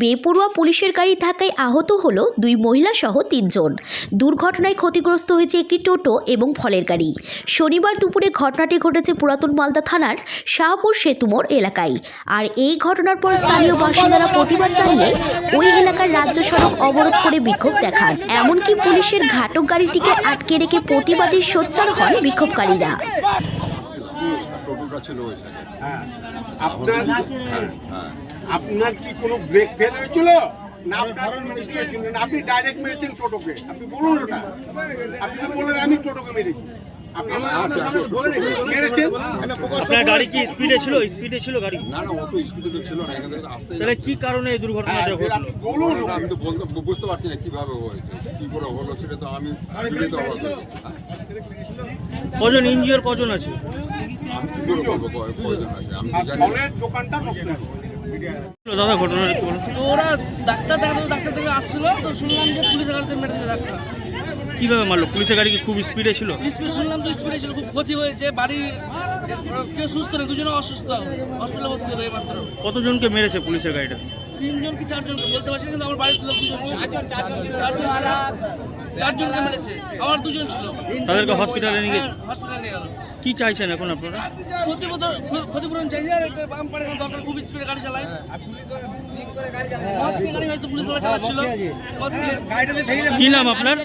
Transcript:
বেপরোয়া পুলিশের গাড়ি ধাক্কায় আহত হলো দুই মহিলা সহ তিনজন। দুর্ঘটনায় ক্ষতিগ্রস্ত হয়েছে একটি টোটো এবং ফলের গাড়ি। শনিবার দুপুরে ঘটনাটি ঘটেছে পুরাতন মালদা থানার শাহপুর সেতুমোর এলাকায়। আর এই ঘটনার পর স্থানীয় বাসিন্দারা প্রতিবাদ জানিয়ে ওই এলাকার রাজ্য সড়ক অবরোধ করে বিক্ষোভ দেখান। এমনকি পুলিশের ঘাটক গাড়িটিকে আটকে রেখে প্রতিবাদী সোচ্চার হন বিক্ষোভকারীরা। টোটোটা ছিল ওই হ্যাঁ। আপনার হ্যাঁ। হ্যাঁ আপনার কি কোনো ব্রেক ফেল হয়েছিল? আপনি ডাইরেক্ট মেরেছেন টোটোকে। আপনি বলুন ওটা। আপনি তো বললেন আমি টোটোকে মেরেছি। আপনি আচ্ছা, গাড়ি কি স্পিডে ছিল? স্পিডে ছিল গাড়ি? না না অত স্পিডে তো ছিল না। তাহলে কি কারণে এই দুর্ঘটনাটা ঘটলো? বলুন। আমি তো বলতে বুঝতে পারছি না কীভাবে হয়েছে। কি করে হলো সেটা তো আমি। কজন ইঞ্জিওর কজন আছে? হয়ে। দাদা বলুন। তো ওরা ডাক্তার দেখাতে ডাক্তার থেকে আসছিল তো শুনলাম যে পুলিশের গাড়িতে মেরে দিয়েছে ডাক্তার। কীভাবে মারলো? পুলিশের গাড়ি কি খুব স্পিডে ছিল? স্পিড শুনলাম তো স্পিডে ছিল খুব ক্ষতি হয়েছে বাড়ির কেউ সুস্থ নেই দুজনে অসুস্থ হসপিটালে ভর্তি হবে মাত্র কতজনকে মেরেছে পুলিশের গাড়িটা? তিনজন কি চারজনকে বলতে পারছি না, কিন্তু আমার বাড়ির লোক দুজন চারজনকে মেরেছে আমার দুজন ছিল। তাদেরকে হসপিটালে নিয়ে গেছে? হসপিটালে নিয়ে গেল। কি চাইছেন এখন আপনারা? ক্ষতিপূরণ ক্ষতিপূরণ চাইছে আর দরকার খুব স্পিডে গাড়ি চালায় গাড়ি হয়তো পুলিশ ওরা চালাচ্ছিল মদ খেয়ে কি নাম আপনার?